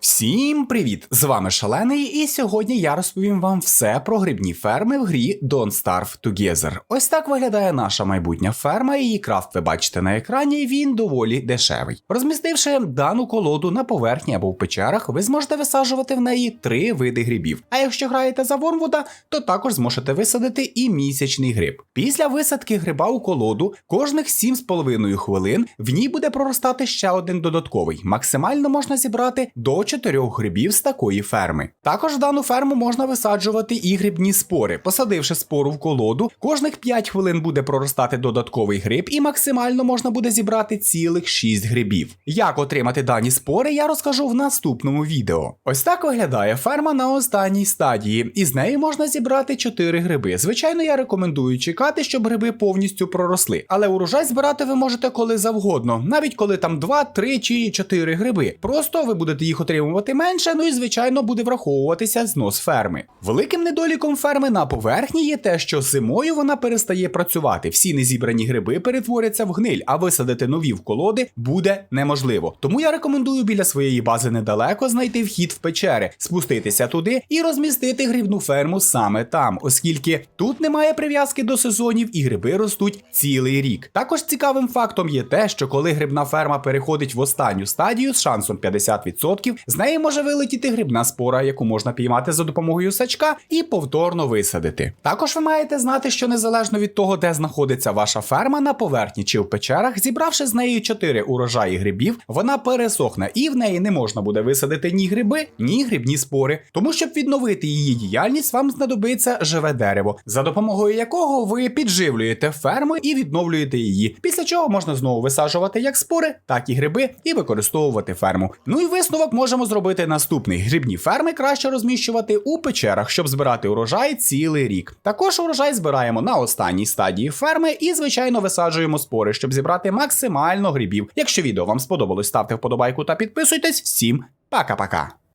Всім привіт! З вами Шалений, і сьогодні я розповім вам все про грибні ферми в грі Don't Starve Together. Ось так виглядає наша майбутня ферма. Її крафт ви бачите на екрані. Він доволі дешевий. Розмістивши дану колоду на поверхні або в печерах, ви зможете висаджувати в неї три види грибів. А якщо граєте за Вормвуда, то також зможете висадити і місячний гриб. Після висадки гриба у колоду кожних 7,5 хвилин в ній буде проростати ще один додатковий. Максимально можна зібрати до 4 грибів з такої ферми. Також дану ферму можна висаджувати і грибні спори. Посадивши спору в колоду, кожних 5 хвилин буде проростати додатковий гриб, і максимально можна буде зібрати цілих 6 грибів. Як отримати дані спори, я розкажу в наступному відео. Ось так виглядає ферма на останній стадії, і з неї можна зібрати 4 гриби. Звичайно, я рекомендую чекати, щоб гриби повністю проросли, але урожай збирати ви можете коли завгодно, навіть коли там 2, 3 чи 4 гриби. Просто ви будете їх отримувати менше, ну і звичайно буде враховуватися знос ферми. Великим недоліком ферми на поверхні є те, що зимою вона перестає працювати. Всі незібрані гриби перетворяться в гниль, а висадити нові в колоди буде неможливо. Тому я рекомендую біля своєї бази недалеко знайти вхід в печери, спуститися туди і розмістити грибну ферму саме там, оскільки тут немає прив'язки до сезонів і гриби ростуть цілий рік. Також цікавим фактом є те, що коли грибна ферма переходить в останню стадію з шансом 50%, з неї може вилетіти грибна спора, яку можна піймати за допомогою сачка і повторно висадити. Також ви маєте знати, що незалежно від того, де знаходиться ваша ферма на поверхні чи в печерах, зібравши з неї 4 урожаї грибів, вона пересохне і в неї не можна буде висадити ні гриби, ні грибні спори. Тому щоб відновити її діяльність, вам знадобиться живе дерево, за допомогою якого ви підживлюєте ферму і відновлюєте її. Після чого можна знову висаджувати як спори, так і гриби, і використовувати ферму. Ну і висновок можемо зробити наступний: грибні ферми краще розміщувати у печерах, щоб збирати урожай цілий рік. Також урожай збираємо на останній стадії ферми і, звичайно, висаджуємо спори, щоб зібрати максимально грибів. Якщо відео вам сподобалось, ставте вподобайку та підписуйтесь. Всім пока-пока!